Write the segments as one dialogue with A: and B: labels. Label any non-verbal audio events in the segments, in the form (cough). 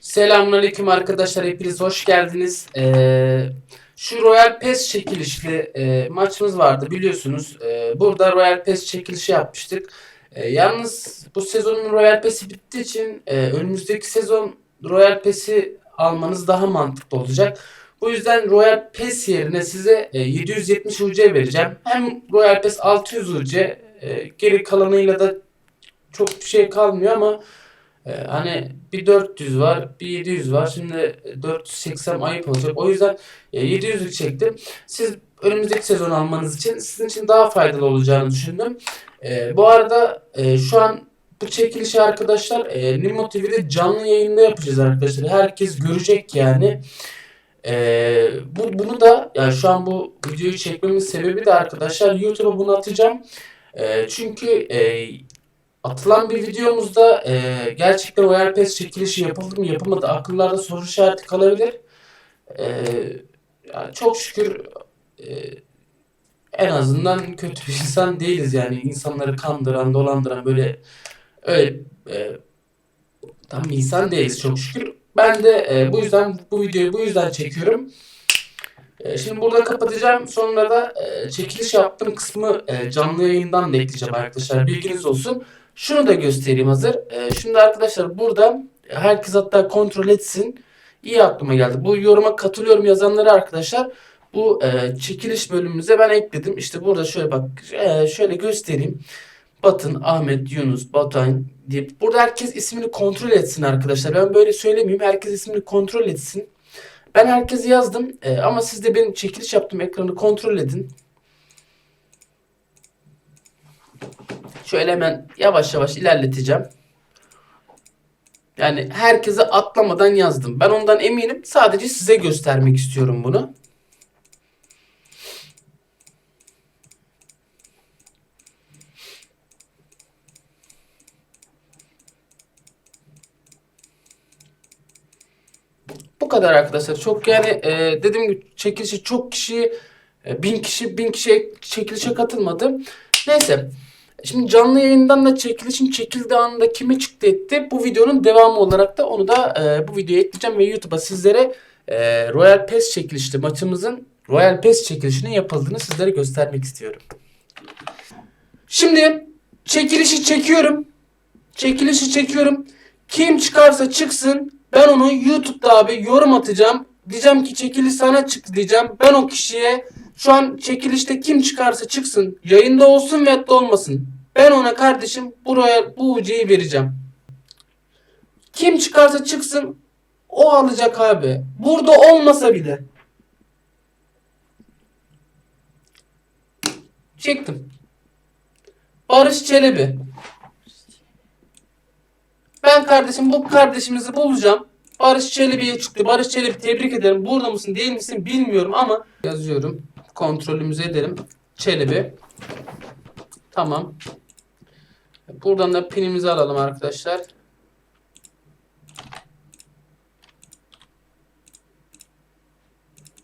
A: Selamünaleyküm arkadaşlar hepiniz hoş geldiniz. Ee, şu Royal Pass çekilişli e, maçımız vardı biliyorsunuz. Ee, burada Royal Pass çekilişi yapmıştık. Ee, yalnız bu sezonun Royal Pass'i bittiği için e, önümüzdeki sezon Royal Pass'i almanız daha mantıklı olacak. Bu yüzden Royal Pass yerine size e, 770 UC vereceğim. Hem Royal Pass 600 UC e, geri kalanıyla da çok bir şey kalmıyor ama ee, hani bir 400 var, bir 700 var. Şimdi 480 ayıp olacak. O yüzden e, 700'lük çektim. Siz önümüzdeki sezon almanız için sizin için daha faydalı olacağını düşündüm. Ee, bu arada e, şu an bu çekilişi arkadaşlar e, Nimo TV'de canlı yayında yapacağız arkadaşlar. Herkes görecek yani. Ee, bu bunu da yani şu an bu videoyu çekmemin sebebi de arkadaşlar YouTube'a bunu atacağım. Ee, çünkü e, Atılan bir videomuzda e, gerçekten o Pass çekilişi yapıldı mı yapılmadı akıllarda soru işareti kalabilir. E, yani çok şükür e, en azından kötü bir insan değiliz yani insanları kandıran, dolandıran böyle öyle e, tam bir insan değiliz çok şükür. Ben de e, bu yüzden bu videoyu bu yüzden çekiyorum. E, Şimdi burada kapatacağım. Sonra da e, çekiliş yaptığım kısmı e, canlı yayından da ekleyeceğim arkadaşlar. Bilginiz olsun. Şunu da göstereyim hazır. E, şimdi arkadaşlar burada herkes hatta kontrol etsin. İyi aklıma geldi. Bu yoruma katılıyorum yazanları arkadaşlar bu e, çekiliş bölümümüze ben ekledim. İşte burada şöyle bak e, şöyle göstereyim. Batın, Ahmet, Yunus, Batuhan diye. Burada herkes ismini kontrol etsin arkadaşlar. Ben böyle söylemeyeyim. Herkes ismini kontrol etsin. Ben herkesi yazdım E, ama siz de benim çekiliş yaptığım ekranı kontrol edin. Şöyle hemen yavaş yavaş ilerleteceğim. Yani herkese atlamadan yazdım. Ben ondan eminim. Sadece size göstermek istiyorum bunu. Bu kadar arkadaşlar. Çok yani e, dediğim gibi çekilişi çok kişi e, bin kişi bin kişi çekilişe katılmadı. Neyse. Şimdi canlı yayından da çekilişin çekildiği anda kime çıktı etti. Bu videonun devamı olarak da onu da e, bu videoya ekleyeceğim ve YouTube'a sizlere e, Royal Pass çekilişli maçımızın Royal Pass çekilişinin yapıldığını sizlere göstermek istiyorum. Şimdi çekilişi çekiyorum. Çekilişi çekiyorum. Kim çıkarsa çıksın ben onu YouTube'da abi yorum atacağım. Diyeceğim ki çekiliş sana çıktı diyeceğim. Ben o kişiye şu an çekilişte kim çıkarsa çıksın. Yayında olsun veyahut da olmasın. Ben ona kardeşim buraya bu UC'yi vereceğim. Kim çıkarsa çıksın o alacak abi. Burada olmasa bile. Çektim. Barış Çelebi. Ben kardeşim bu kardeşimizi bulacağım. Barış Çelebi'ye çıktı. Barış Çelebi tebrik ederim. Burada mısın değil misin bilmiyorum ama yazıyorum. Kontrolümüzü edelim. Çelebi. Tamam. Buradan da pinimizi alalım arkadaşlar.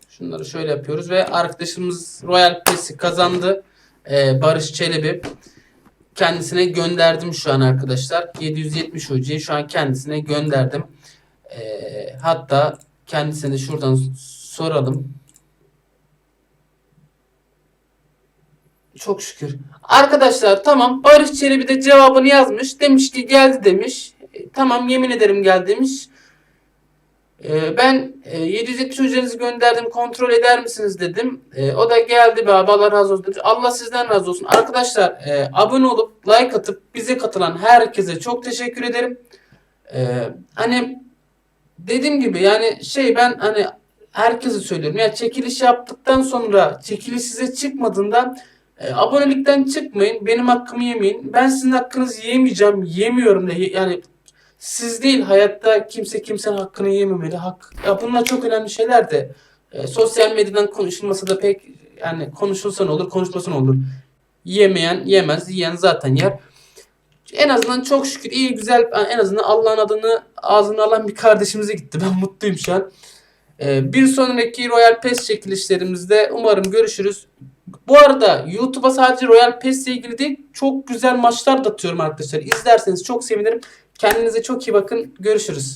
A: Şunları şöyle yapıyoruz ve arkadaşımız Royal Pass'i kazandı. Ee, Barış Çelebi. Kendisine gönderdim şu an arkadaşlar. 770 UC'yi şu an kendisine gönderdim. Ee, hatta kendisine şuradan soralım. Çok şükür. Arkadaşlar tamam Barış Çelebi de cevabını yazmış. Demiş ki geldi demiş. E, tamam yemin ederim geldi demiş. E, ben e, 770 ücretinizi gönderdim kontrol eder misiniz dedim. E, o da geldi be Allah razı olsun demiş. Allah sizden razı olsun. Arkadaşlar abone olup like atıp bize katılan herkese çok teşekkür ederim. Hani dediğim gibi yani şey ben hani herkese söylüyorum. Ya çekiliş yaptıktan sonra çekiliş size çıkmadığında e, abonelikten çıkmayın. Benim hakkımı yemeyin. Ben sizin hakkınızı yemeyeceğim. Yemiyorum da yani siz değil hayatta kimse kimsenin hakkını yememeli. Hak ya bunlar çok önemli şeyler de e, sosyal medyadan konuşulması da pek yani konuşulsa ne olur, konuşmasa ne olur. Yemeyen yemez, yiyen zaten yer. En azından çok şükür iyi güzel en azından Allah'ın adını ağzına alan bir kardeşimize gitti. (laughs) Ben mutluyum şu an. Ee, bir sonraki Royal Pass çekilişlerimizde umarım görüşürüz. Bu arada YouTube'a sadece Royal Pass ile ilgili değil çok güzel maçlar da atıyorum arkadaşlar. İzlerseniz çok sevinirim. Kendinize çok iyi bakın. Görüşürüz.